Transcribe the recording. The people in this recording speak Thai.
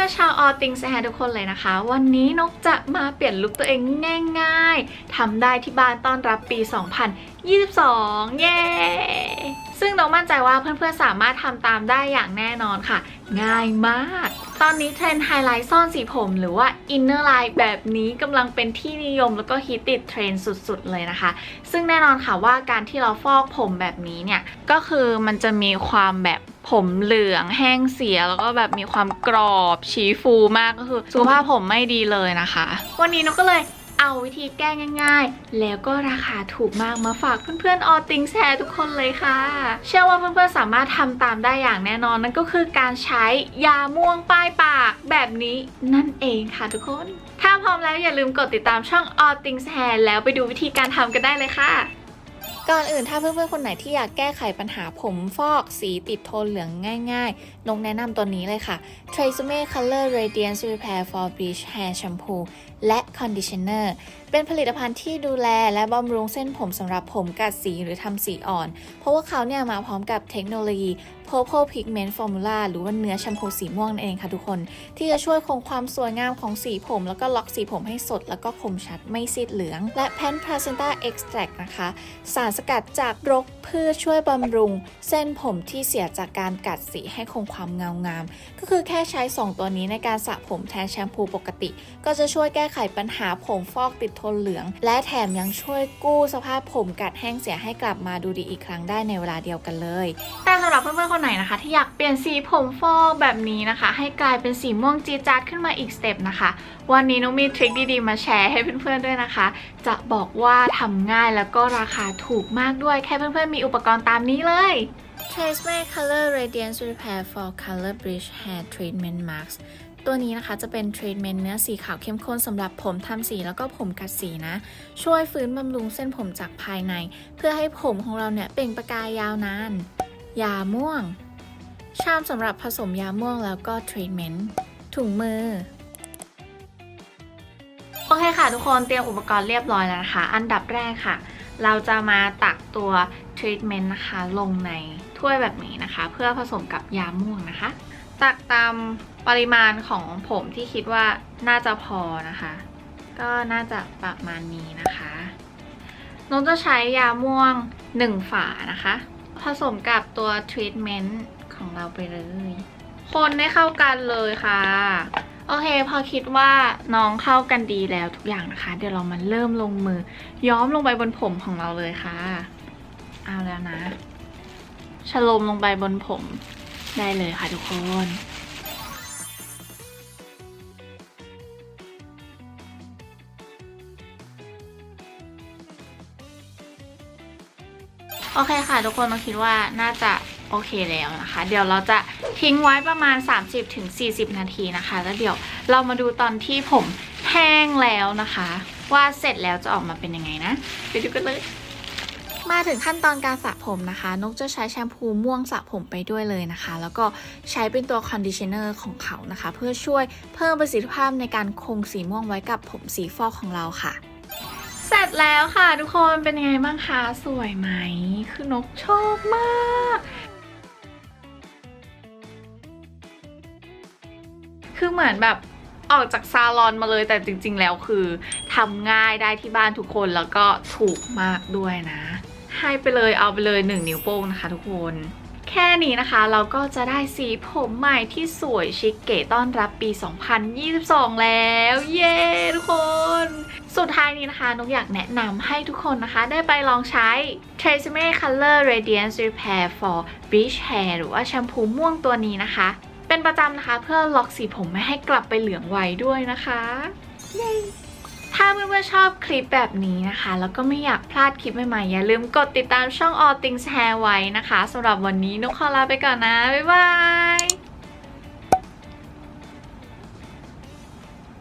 พื่อนๆชาว All Things Hair ทุกคนเลยนะคะ วันนี้นกจะมาเปลี่ยนลุคตัวเองง่าย ๆทำได้ที่บ้านต้อนรับปี 2022 เย้ ซึ่งนกมั่นใจว่าเพื่อนๆสามารถทำตามได้อย่างแน่นอนค่ะ ง่ายมาก ตอนนี้เทรนด์ไฮไลท์ซ่อนสีผมหรือว่า Inner Line แบบนี้กำลังเป็นที่นิยมแล้วก็ฮิตติดเทรนด์สุดๆเลยนะคะ ซึ่งแน่นอนค่ะว่าการที่เราฟอกผมแบบนี้เนี่ยก็คือมันจะมีความแบบ ผมเหลืองแห้งเสียแล้วก็แบบมีความกรอบชี้ฟูมากก็คือสุขภาพผมไม่ดีเลยนะคะ วันนี้นกก็เลยเอาวิธีแก้ง่ายๆ แล้วก็ราคาถูกมากมาฝากเพื่อนๆออติงแชร์ทุกคนเลยค่ะ เชื่อว่าเพื่อนๆสามารถทำตามได้อย่างแน่นอนนั่นก็คือการใช้ยาม่วงป้ายปากแบบนี้นั่นเองค่ะทุกคน ถ้าพร้อมแล้วอย่าลืมกดติดตามช่อง All Things Hair แล้วไปดูวิธีการทำกันได้เลยค่ะ ก่อนอื่นถ้าเพื่อนๆคนไหนที่อยากแก้ไขปัญหาผมฟอกสีติดโทนเหลืองง่ายๆนกแนะนำตัวนี้เลยค่ะ Tresemme Color Radiance Repair for Bleach Hair Shampoo และ Conditioner เป็นผลิตภัณฑ์ที่ดูแลและบำรุงเส้นผมสำหรับผมกัดสีหรือทำสีอ่อน เพราะว่าเขาเนี่ยมาพร้อมกับเทคโนโลยี Purple Pigment Formula หรือว่าเนื้อแชมพูสีม่วงนั่นเองค่ะทุกคน ที่จะช่วยคงความสวยงามของสีผม แล้วก็ล็อกสีผมให้สด แล้วก็คมชัดไม่ซีดเหลือง และ Pan Placenta Extract นะคะสารสกัดจากรกพืชช่วยบำรุง เส้นผมที่เสียจากการกัดสีให้คงความเงางาม ก็คือแค่ใช้ 2 ตัวนี้ในการสระผมแทนแชมพูปกติ ก็จะช่วยแก้ไขปัญหาผมฟอกติดทนเหลือง และแถมยังช่วยกู้สภาพผมกัดแห้งเสียให้กลับมาดูดีอีกครั้งได้ในเวลาเดียวกันเลย แต่สำหรับเพื่อนๆคนไหนนะคะ ที่อยากเปลี่ยนสีผมฟอกแบบนี้นะคะ ให้กลายเป็นสีม่วงจีจาดขึ้นมาอีกสเต็ปนะคะ วันนี้น้องมีทริคดีๆมาแชร์ให้เพื่อนๆด้วยนะคะ จะบอกว่าทำง่ายแล้วก็ราคาถูกมากด้วย แค่เพื่อนๆมีอุปกรณ์ตามนี้เลย Tresemme Color Radiance Repair for Color Bleach Hair Treatment Mask ตัวนี้นะคะจะเป็นทรีทเมนต์เนื้อสีขาวเข้มข้นสำหรับผมทำสีแล้วก็ผมกัดสีนะ ช่วยฟื้นบำรุงเส้นผมจากภายใน เพื่อให้ผมของเราเนี่ยเปล่งประกายยาวนาน ยาม่วง ชามสำหรับผสมยาม่วงแล้วก็ทรีทเมนต์ถุงมือ โอเคค่ะทุกคนเตรียมอุปกรณ์เรียบร้อยแล้วนะคะ อันดับแรกค่ะ เราจะมาตักตัวทรีทเมนต์นะคะลงในถ้วยแบบนี้นะคะ เพื่อผสมกับยาม่วงนะคะ ตักตามปริมาณของผมที่คิดว่าน่าจะพอนะคะ ก็น่าจะประมาณนี้นะคะนนจะใช้ยาม่วง 1 ฝานะคะ ผสมกับตัวทรีทเมนต์ของเราไปเลย คนให้เข้ากันเลยค่ะ โอเค พอคิดว่าน้องเข้ากันดีแล้วทุกอย่างนะคะ เดี๋ยวเรามาเริ่มลงมือ ย้อมลงไปบนผมของเราเลยค่ะ เอาแล้วนะชโลมลงไปบนผมได้เลยค่ะทุกคนโอเคค่ะทุกคนเราคิดว่าน่าจะ โอเคแล้วนะคะ เดี๋ยวเราจะทิ้งไว้ประมาณ 30-40 นาทีนะคะ แล้วเดี๋ยวเรามาดูตอนที่ผมแห้งแล้วนะคะ ว่าเสร็จแล้วจะออกมาเป็นยังไงนะ ไปดูกันเลยมาถึงขั้นตอนการสระผมนะคะ นกจะใช้แชมพูม่วงสระผมไปด้วยเลยนะคะ แล้วก็ใช้เป็นตัวคอนดิชเนอร์ของเขานะคะ เพื่อช่วยเพิ่มประสิทธิภาพในการคงสีม่วงไว้กับผมสีฟอกของเราค่ะ เสร็จแล้วค่ะ ทุกคนเป็นยังไงบ้างคะ สวยไหม คือนกชอบมาก คือเหมือนแบบออกจากซาลอนมาเลยแต่จริง ๆ แล้วคือทำง่ายได้ที่บ้านทุกคนแล้วก็ถูกมากด้วยนะ ให้ไปเลยเอาไปเลย 1 นิ้วโป้งนะคะทุกคน แค่นี้นะคะเราก็จะได้สีผมใหม่ที่สวยชิคเก๋ต้อนรับปี 2022 แล้ว เย้ทุกคน สุดท้ายนี้นะคะนุกอยากแนะนำให้ทุกคนนะคะ ได้ไปลองใช้ Tresemme Color Radiance Repair for Beach Hair หรือว่าแชมพูม่วงตัวนี้นะคะ เป็นประจำนะคะเพื่อล็อกสีผมไม่ให้กลับไปเหลืองไวด้วยนะคะเย้ถ้าเพื่อนๆชอบคลิปแบบนี้นะคะ แล้วก็ไม่อยากพลาดคลิปใหม่ๆ อย่าลืมกดติดตามช่อง All Things Hair ไว้นะคะสำหรับวันนี้นกขอลาไปก่อนนะ บ๊ายบาย